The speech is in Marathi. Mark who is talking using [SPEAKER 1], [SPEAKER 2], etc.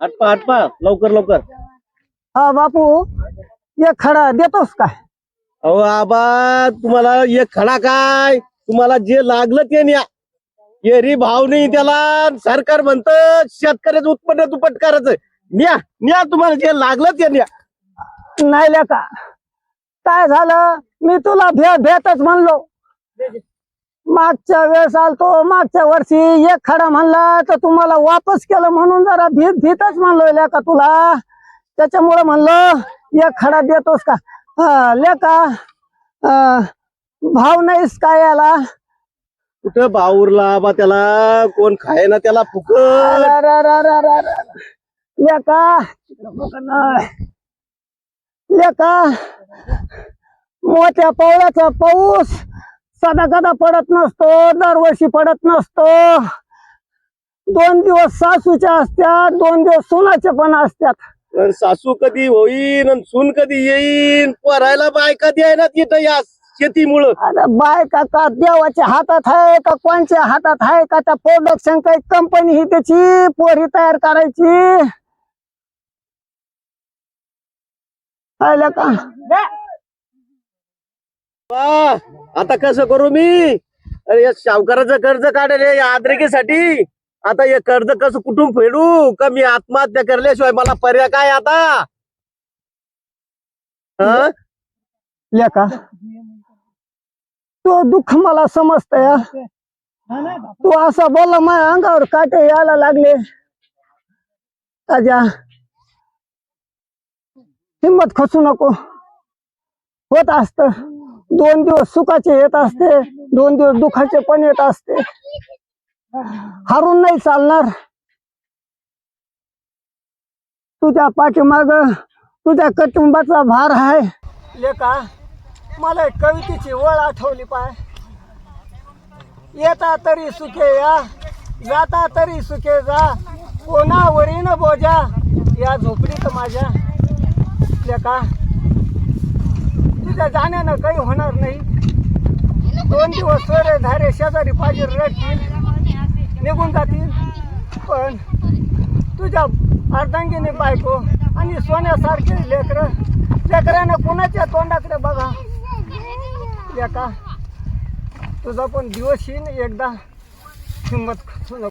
[SPEAKER 1] आटपा आटपा. लवकर लवकर.
[SPEAKER 2] हा बापू. एक खडा देतोस काय
[SPEAKER 1] अहो आबा तुम्हाला एक खडा काय? तुम्हाला जे लागलं ते न्या. एरी भाव नाही त्याला. सरकार म्हणत शेतकऱ्याचं उत्पन्न दुप्पट करायचं न्या न्या तुम्हाला जे लागलं ते न्या.
[SPEAKER 2] नाही का काय झालं? मी तुला भे भेटच म्हणलो. मागच्या वेळेस आलतो मागच्या वर्षी एक खडा म्हणला तर तुम्हाला वापस केलं म्हणून जरा भीत भीतच म्हणलो का तुला. त्याच्यामुळे म्हणलं एक खडा देतोस का? हा, लेका भाव नाहीस काय याला?
[SPEAKER 1] कुठं भाऊरला आबा त्याला? कोण खाय ना त्याला
[SPEAKER 2] अररररररर. लेका लेका मोठ्या पावलाचा पाऊस सदा कदा पडत नसतो दरवर्षी पडत नसतो. दोन दिवस सासूच्या असत्यात दोन दिवस सुनाचे पण असतात
[SPEAKER 1] सासू कधी होईन आणि सून कधी येईन? पोरायला बायका द्याय ना तिथं या शेतीमुळं.
[SPEAKER 2] अरे बायका का देवाच्या हातात आहे का कोणच्या हातात आहे का? त्या प्रोडक्शन काही कंपनी ही त्याची पोरी तयार करायची. पाहिलं का?
[SPEAKER 1] बाप्पा आता कसं करू मी? अरे या सावकाराचं कर्ज काढेल या आद्रिकेसाठी आता हे कर्ज कसं कुठून फेडू? का मी आत्महत्या करल्याशिवाय मला पर्याय काय आता? हं?
[SPEAKER 2] लेका तो दुःख मला समजत या तू असा बोलला माझ्या अंगावर काटे यायला लागले. ताज्या हिंमत खचू नको. होत असत. दोन दिवस सुखाचे येत असते दोन दिवस दुखाचे पण येत असते. हारून नाही चालणार. तुझ्या पाठीमाग तुझ्या कुटुंबाचा भार आहे. लेका मला एक कवितेची वळ आठवली पाय. येता तरी सुखे या जाता तरी सुखे जा कोणावरी न बोजा या झोपडीत माझ्या. लेका तुझ्या जाण्यानं काही होणार नाही. दोन दिवस सोरे धारे शेजारी पाजीर रडतील निघून जातील. पण तुझ्या अर्धांगिनी बायको आणि सोन्यासारखे लेकर लेकरानं कुणाच्या तोंडाकडे बघा? लेका तुझा पण दिवस येईन एकदा. हिंमत